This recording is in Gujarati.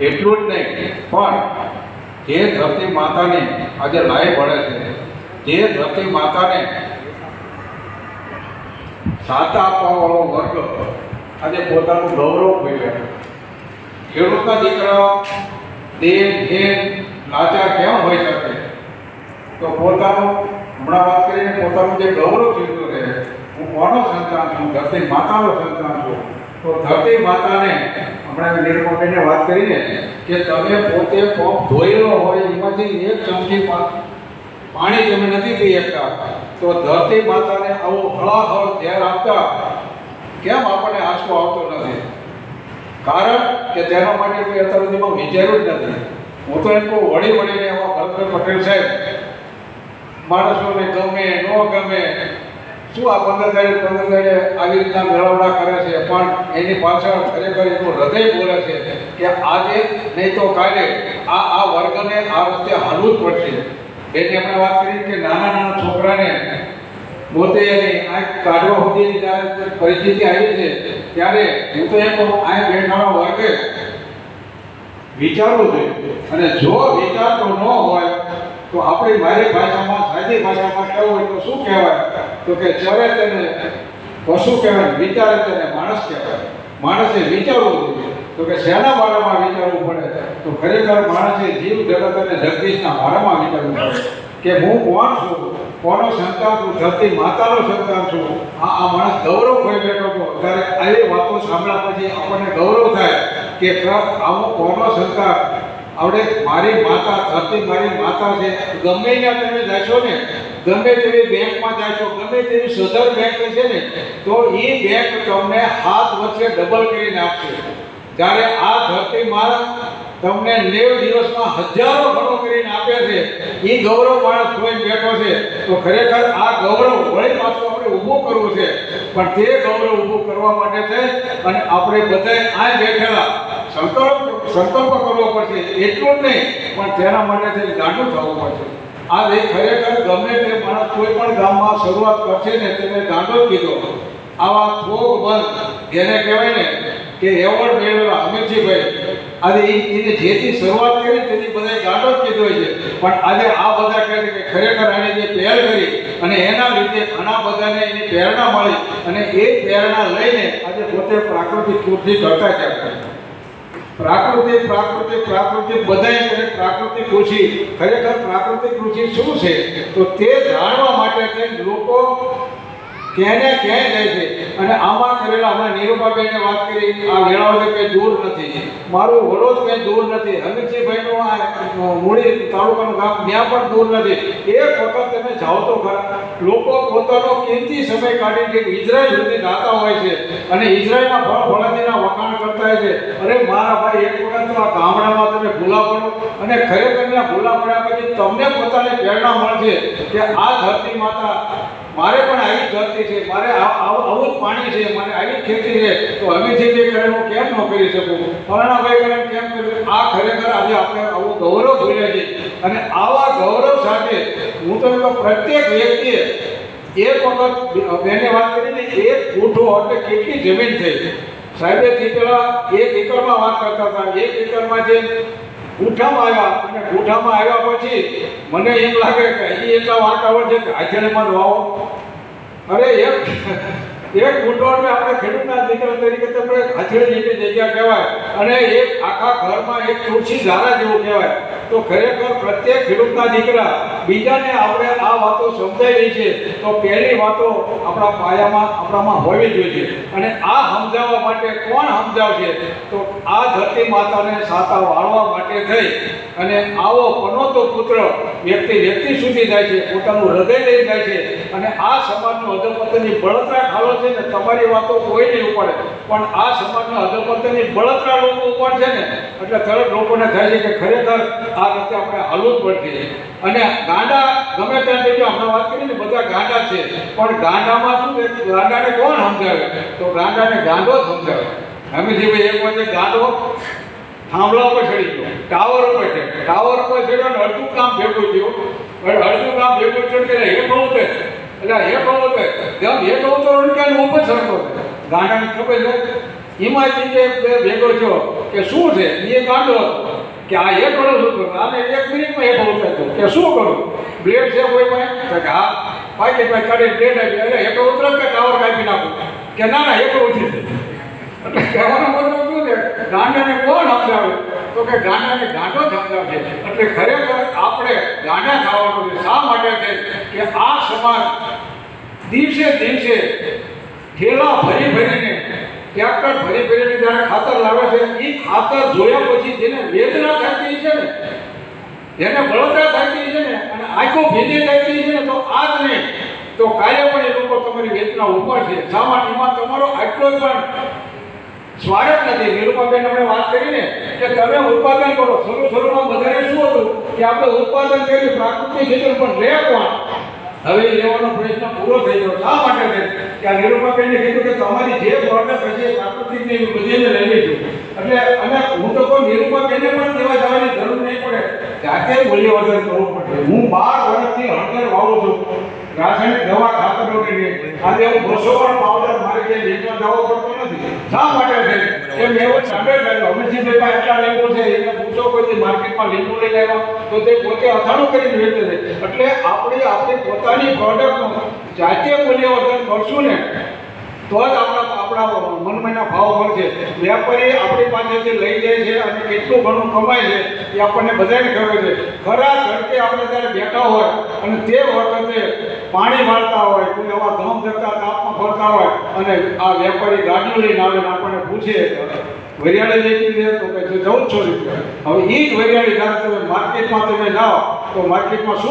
એટલું જ નહીં, પણ જે ધરતી માતાને આજે લાઈ પડે છે, જે ધરતી માતાને સાતા આપવાવાળો વર્ગ આજે પોતાનું ગૌરવ બેઠો ખેડૂતના દીકરા દેહ ઘેર લાચાર કેમ હોઈ શકે? તો પોતાનું, હમણાં વાત કરીને પોતાનું જે ગૌરવ જીવતું રહે હું કોનો સંતાન છું? ધરતી માતાનો સંતાન છું? તો ધરતી માતાને હમણાં નિર્મળબેને વાત કરીને કે તમે પોતે પંપ ધોયેલો હોય, એમાંથી એક ચમચી પાણી તમે નથી પી શકતા. તો ધરતી માતાને આવું હળાહળ ધ્યાન આપતા કેમ આપણને આંસુ આવતો નથી? કારણ કે તેના માટે કોઈ અત્યાર સુધીમાં વિચાર્યું જ નથી. હું તો એમ કહું, વળી વળીને એવા ભરતભાઈ પટેલ સાહેબ, માણસોને ગમે, ન ગમે શું આ પંદર તારીખ પંદર તારીખે આવી રીતના મેળવડા કરે છે? પણ એની પાછળ ખરેખર એનું હૃદય બોલે છે કે આજે નહીં તો કાલે આ આ વર્ગને આ વખતે હાલવું જ પડશે. બેને આપણે વાત કરી કે નાના નાના છોકરાને પોતે એની આંખ કાઢવા સુધીની જ્યારે પરિસ્થિતિ આવી છે, ત્યારે હું તો એમ કહું, આ બેઠાનો વર્ગે વિચારવું જોઈએ. અને જો વિચારતો ન હોય તો આપણી મારી ભાષામાં સાદી ભાષામાં કહેવું હોય તો શું કહેવાય? તો કે ચરે તેને પશુ કહેવાય, વિચારે તેને માણસ કહેવાય. માણસે વિચારવું જોઈએ. તો કે શેના બારામાં વિચારવું પડે? તો ખરેખર માણસે જીવ જગત અને જગદીશના બારામાં વિચારવું પડે. કે હું કોણ છું? કોનો સંતાન છું? ધરતી માતાનો સંતાન છું? આ આ માણસ ગૌરવ કોઈ બેઠો હતો. ત્યારે આવી વાતો સાંભળ્યા પછી આપણને ગૌરવ થાય ક- આવો કોનો સંતાન? આપણે મારી માતા ધરતી મારી માતા છે. ગમે ત્યાં તમે જશો ને, ગમે તેવી બેંકમાં જાશો, ગમે તેવી સધર બેંક છે ને, તો એ બેંક તમને હાથ વચ્ચે ડબલ કરીને આપશે. જ્યારે આ ધરતી મારા તમને નેવ દિવસમાં હજારો ગણો કરીને આપે છે, એ ગૌરવ માણસ કોઈ બેઠો છે, તો ખરેખર આ ગૌરવ વળી પાછું આપણે ઊભું કરવું છે. પણ તે ગૌરવ ઊભું કરવા માટે છે, અને આપણે બધાય આ બેઠેલા. સંકલ્પ સંકલ્પ કરવો પડશે. એટલું જ નહીં, પણ તેના માટે થઈને ગાંડું થવું પડશે. આ એ ખરેખર ગમે તે માણસ કોઈ પણ ગામમાં શરૂઆત કરશે ને તેને ગાંડો કીધો. આવા થોક બંધ જેને કહેવાય ને કે એવોર્ડ મેળવેલા અમિતજીભાઈ આજે એને જેથી શરૂઆત કરી તેથી બધાએ ગાંડો જ કીધો છે. પણ આજે આ બધા કહે કે ખરેખર આને જે પહેલ કરી અને એના લીધે ઘણા બધાને એની પ્રેરણા મળી અને એ પ્રેરણા લઈને આજે પોતે પ્રાકૃતિક કૃષિ કરતા જાય પ્રાકૃતિક પ્રાકૃતિક પ્રાકૃતિક બધાય કરે પ્રાકૃતિક કૃષિ, ખરેખર પ્રાકૃતિક કૃષિ શું છે? તો તે જાણવા માટે કે લોકો ક્યાંય ને ક્યાંય જાય છે? અને આમાં કરેલા હમણાં નીરુબાબેને વાત કરી, આ વેળાવળ કંઈ દૂર નથી. મારું વડોદ કંઈ દૂર નથી. હમીરજીભાઈનું આ મૂળી તાલુકાનું ગામ ત્યાં પણ દૂર નથી. એક વખત તમે જાઓ તો ખરા. લોકો પોતાનો કિંમતી સમય કાઢીને ઇઝરાયલ સુધી જાતા હોય છે અને ઇઝરાયલના ફળ ફળાદીના વખાણ કરતા હોય છે. અરે મારા ભાઈ, એક વખત તો આ ગામડામાં તમે ભૂલા પડો. અને ખરેખર ત્યાં ભૂલા પડ્યા પછી તમને પોતાને પ્રેરણા મળશે કે આ ધરતી માતા મારે પણ આવી ધરતી છે, મારે આવું જ પાણી છે, મારે આવી ખેતી છે, તો હવે જે કરે હું કેમ ન કરી શકું? ફલાણાભાઈ કરે કેમ કર્યું? આ ખરેખર આજે આપણે આવું ગૌરવ ભૂલ્યા છે. અને આવા ગૌરવ સાથે હું તો એમ પ્રત્યેક વ્યક્તિએ એક વખત બેને વાત કરીને એક ફૂટો એટલે કેટલી જમીન થઈ. સાહેબે થી પેલા એક એકરમાં વાત કરતા હતા, એક એકરમાં જે ગુઠામાં આવ્યા અને ગુઠામાં આવ્યા પછી મને એમ લાગે કે એ એટલા વાતાવરણ છે કે હાજરીમાં વાવો અરે એક એક ગુંઠવણ આપણે ખેડૂતના દીકરા તરીકે તમને હાથેળી જેટલી જગ્યા કહેવાય અને એક આખા ઘરમાં એક તુલસી ધારા જેવું કહેવાય. તો ખરેખર પ્રત્યેક ખેડૂતના દીકરા બીજાને આપણે આ વાતો સમજાવી છે, તો પહેલી વાતો આપણા પાયામાં, આપણામાં હોવી જોઈએ. અને આ સમજાવવા માટે કોણ સમજાવશે? તો આ ધરતી માતાને સાતા વાળવા માટે થઈ. અને આવો પનોતો પુત્ર વ્યક્તિ વ્યક્તિ સુધી જાય છે, પોતાનું હૃદય લઈ જાય છે અને આ સમાજનું અધપતનની બળતરા ખાલો છે ને, તમારી વાતો કોઈ નહીં ઉપાડે. પણ આ સમાજના અધપતનની બળતરા લોકો ઉપાડશે ને, એટલે તરત લોકોને થાય છે કે ખરેખર આ રીતે આપણે હલવું જ પડશે. અને ગાંડા, ગમે ત્યાં જઈએ હમણાં વાત કરી ને, બધા ગાંડા છે. પણ ગાંડામાં શું છે? ગાંડાને કોણ સમજાવે? તો ગાંડાને ગાંડો જ સમજાવે. અમે જે ભાઈ એક વખતે ગાંડો થાંભલા ઉપર ચડી ગયો ટાવર ઉપર છે. ટાવર ઉપર ચડ્યો ને અડધું કામ ભેગું થયું. હવે અડધું કામ ભેગું થયું કે હેઠો ઉતરે. એટલે હેઠો ઉતરે. જેમ હેઠો ઉતરો ક્યાં ઉપર સરખો ગાંડાને ખબર છે? એમાં જે ભેગો થયો કે શું છે? એ ગાંડો હતો. કે આ એક વડો શું કરું આને એક મિનિટમાં એ બહુ થતો કે શું કરું? બ્લેડ છે કોઈ પાસે? તો કે હા. પાકીટમાં કાઢી બ્લેડ આપી. અરે એક ઉતરે કે ટાવર કાપી નાખું? કે ના ના એક ઉઠી એટલે કહેવાનો મતલબ ગાંડાને કોણ સમજાવે તો કે ગાંડાને ગાંડો જ સમજાવે એટલે ખરેખર આપણે ગાંડા થવાનું છે. શા માટે છે? કે આ સમાજ દિવસે દિવસે ઠેલા ભરી ભરીને ટ્રેક્ટર ભરી ભરીને જ્યારે ખાતર લાવે છે એ ખાતર જોયા પછી જેને વેદના થતી છે ને, જેને બળતરા થતી છે ને, અને આંખો ભેદી થતી છે ને, તો આજ નહીં. તો કાલે પણ એ લોકો તમારી વેદના ઉપાડશે શા માટે? તમારો આટલો પણ સ્વાર્થ નથી. નિરૂપાબેન આપણે વાત કરીને કે તમે ઉત્પાદન કરો. શરૂ શરૂમાં બધાને શું હતું? કે આપણે ઉત્પાદન કર્યું, પ્રાકૃતિક ખેતર પણ લે કોણ? હવે લેવાનો પ્રયત્ન પૂરો થઈ ગયો. શા માટે છે? કે આ નિરૂપાબેને કીધું કે તમારી જે પ્રોડક્ટ હશે પ્રાકૃતિક ને બધી લઈ લેજો. એટલે અને હું તો કોઈ નિરૂપાબેને પણ કહેવા જવાની જાતે મૂલ્યવર્ધન કરવું પડે હું બાર વર્ષથી હળદર વાવું છું. રાસાયણિક દવા ખાતર વગેરે. આજે હું બસો પણ પાવડર મારે જે લેવા જવો પડતો નથી. શા માટે છે? કે મેં એવો સાંભળે કે અમરજીભાઈ ભાઈ એટલા લીંબુ છે એને પૂછો કોઈ માર્કેટમાં લીંબુ લઈ લેવા તો તે પોતે અથાણું કરીને વેચે છે. એટલે આપણે આપણી પોતાની પ્રોડક્ટ જાતે મૂલ્યવર્ધન કરશું ને, તો જ આપણા આપણા મનમાંના ભાવ મળશે. વેપારી આપણી પાસેથી લઈ જાય છે અને કેટલું ઘણું કમાય છે એ આપણને બધાને ખબર છે. ખરા તડકે આપણે ત્યારે બેઠા હોય અને તે વખતે પાણી મારતા હોય, કોઈ એવા ધમ કરતા તાપમાં ફરતા હોય અને આ વેપારી ગાડીઓ લઈને આવે આપણને પૂછે વરિયાળી લેતી છે તો કે જવું છો. હવે એ જ વરિયાળી ગાડી તમે માર્કેટમાં તમે જાઓ તો માર્કેટમાં શું